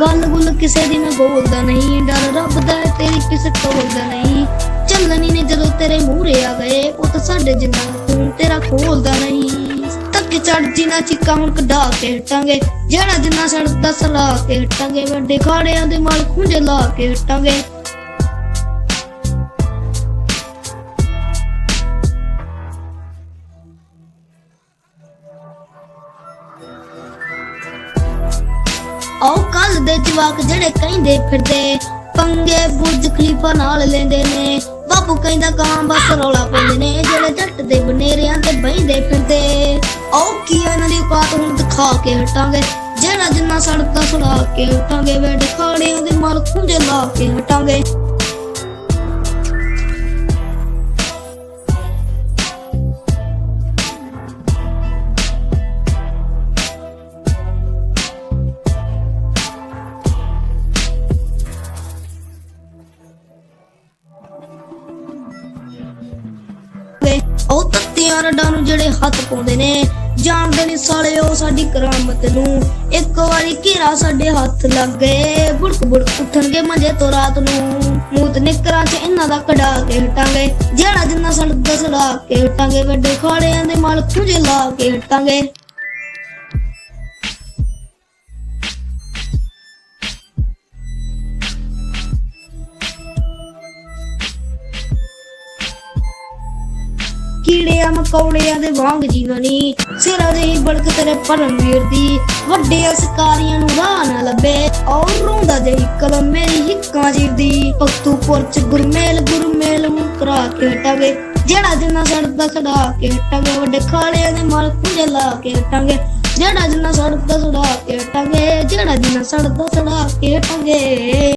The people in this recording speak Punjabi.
ਗੱਲ ਗੁੱਲ ਕਿਸੇ ਦੀ ਮੈਂ ਬੋਲਦਾ ਨਹੀਂ। ਡਰ ਰੱਬ ਦਾ ਹੈ, ਤੇਰੀ ਕਿਸੇ ਤੋਲ ਦਾ ਨਹੀਂ। ਚੱਲਣੀ ਨੇ ਜਦੋਂ ਤੇਰੇ ਮੂਹਰੇ ਆ ਗਏ ਉਹ ਤਾਂ ਸਾਡੇ ਜਿੰਨਾ ਖੂਨ ਤੇਰਾ ਖੋਲਦਾ ਨਹੀਂ। ਧੱਕੇ ਚੜ ਜਿਨਾ ਚੀਕਾਂ ਹੁਣ ਕਢਾ ਕੇ ਹਟਾਂਗੇ। ਜਿਹੜਾ ਜਿੰਨਾ ਸੜਦਾ ਸਲਾ ਕੇ ਹਟਾਂਗੇ। ਵੱਡੇ ਖਾੜਿਆਂ ਦੇ ਮਾਲ ਖੁੰਝੇ ਲਾ ਕੇ ਹਟਾਂਗੇ। ਦੇ ਜਵਾਕ ਜਿਹੜੇ ਕਹਿੰਦੇ ਫਿਰਦੇ, ਪੰਗੇ ਬੁਰਜ ਖਲੀਫਾ ਨਾਲ ਲੈਂਦੇ ਨੇ। ਬਾਪੂ ਕਹਿੰਦਾ ਕਾਂ ਬਸ ਰੌਲਾ ਪਾਉਂਦੇ ਨੇ, ਜਿਹੜੇ ਜੱਟ ਦੇ ਬਨੇਰਿਆਂ ਤੇ ਬਹਿੰਦੇ ਫਿਰਦੇ। ਆਓ ਕੀ ਇਹਨਾਂ ਦੀ ਔਕਾਤ, ਹੁਣ ਦਿਖਾ ਕੇ ਹਟਾਂਗੇ। ਜਿਹੜਾ ਜਿੰਨਾ ਸੜਕਾਂ ਸੁਲਾ ਕੇ ਹਟਾਂਗੇ ਵੇ ਖਾੜਿਆਂ ਦੇ ਮਾਲ ਖੁੰਝੇ ਲਾ ਕੇ ਹਟਾਂਗੇ। ਉਹ ਨੂੰ ਜਿਹੜੇ ਹੱਥ ਪਾਉਂਦੇ ਨੇ, ਜਾਣਦੇ ਨਹੀਂ ਸਾਲੇ, ਉਹ ਸਾਡੀ ਕਰਾਮਤ ਨੂੰ। ਇੱਕ ਵਾਰੀ ਘੇਰਾ ਸਾਡੇ ਹੱਥ ਲੱਗ ਗਏ, ਬੁੜਕ ਬੁੜਕ ਉੱਠਣਗੇ ਮੰਜੇ ਤੋਂ ਰਾਤ ਨੂੰ। ਮੂਤ ਨਿਕਰਾਂ 'ਚ ਇਹਨਾਂ ਦਾ ਕਢਾ ਕੇ ਹਟਾਂਗੇ, ਜਿਹੜਾ ਜਿੰਨਾ ਸੜਦਾ ਸੜਾ ਕੇ ਹਟਾਂਗੇ, ਵੱਡੇ ਖਾੜਿਆਂ ਦੇ ਮਾਲ ਜੇ ਲਾ ਕੇ ਹਟਾਂਗੇ। ਕੀੜਿਆਂ, ਮਕੌੜਿਆਂ ਦੇ ਵਾਂਗ ਜੀਵਨੀ। ਸਿਰਾਂ ਦੇ ਬੜਕ ਤੇਰੇ ਪਰਮਵੀਰ ਦੀ। ਵੱਡੇ ਅਸਕਾਰੀਆਂ ਨੂੰ ਰਾਹ ਨਾ ਲੱਭੇ। ਔਰ ਰੋਂਦਾ ਜਈ ਕਲਮ ਮੇਰੀ ਹਿੱਕਾਂ ਜਿਰਦੀ ਪਖਤੂਪੁਰ ਚ ਗੁਰਮੇਲ ਗੁਰਮੇਲ ਮੁਕਰਾ ਕੇ ਹਟਾਂਗੇ ਜਿਹੜਾ ਜਿੰਨਾ ਸੜਦਾ ਸੜਾ ਕੇ ਹਟਾਂਗੇ ਵੱਡੇ ਖਾਲਿਆਂ ਦੇ ਮਾਲ ਕੁੰਝੇ ਲਾ ਕੇ ਹਟਾਂਗੇ ਜਿਹੜਾ ਜਿੰਨਾ ਸੜਦਾ ਸੜਾ ਕੇ ਹਟਾਂਗੇ ਜਿਹੜਾ ਜਿੰਨਾ ਸੜਦਾ ਸੜਾ ਕੇ ਹਟਾਂਗੇ